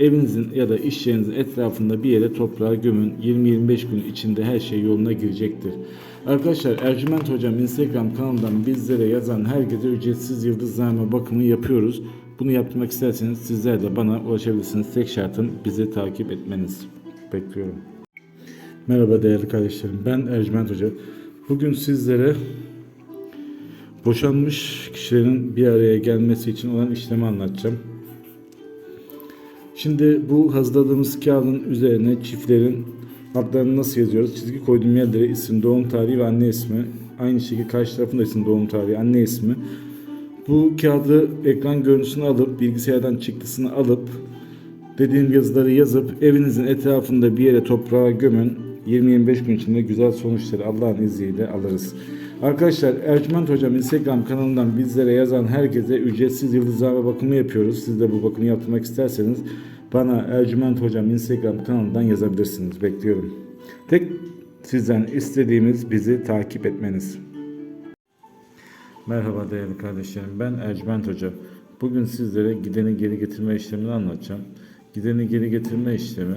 evinizin ya da iş yerinizin etrafında bir yere toprağa gömün. 20-25 gün içinde her şey yoluna girecektir. Arkadaşlar Ercüment Hocam Instagram kanalından bizlere yazan herkese ücretsiz yıldızname bakımı yapıyoruz. Bunu yapmak isterseniz sizler de bana ulaşabilirsiniz. Tek şartım bizi takip etmeniz. Bekliyorum. Merhaba değerli kardeşlerim. Ben Ercüment Hoca. Bugün sizlere boşanmış kişilerin bir araya gelmesi için olan işlemi anlatacağım. Şimdi bu hazırladığımız kağıdın üzerine çiftlerin adlarını nasıl yazıyoruz? Çizgi koyduğum yerlere isim, doğum tarihi ve anne ismi. Aynı şekilde karşı tarafında isim, doğum tarihi, anne ismi. Bu kağıdı ekran görüntüsünü alıp bilgisayardan çıktısını alıp dediğim yazıları yazıp evinizin etrafında bir yere toprağa gömün. 20-25 gün içinde güzel sonuçları Allah'ın izniyle alırız. Arkadaşlar Ercüment Hocam Instagram kanalından bizlere yazan herkese ücretsiz yıldızlama bakımı yapıyoruz. Siz de bu bakımı yaptırmak isterseniz bana Ercüment Hocam Instagram kanalından yazabilirsiniz. Bekliyorum. Tek sizden istediğimiz bizi takip etmeniz. Merhaba değerli kardeşlerim. Ben Ercüment Hoca. Bugün sizlere gideni geri getirme işlemini anlatacağım. Gideni geri getirme işlemi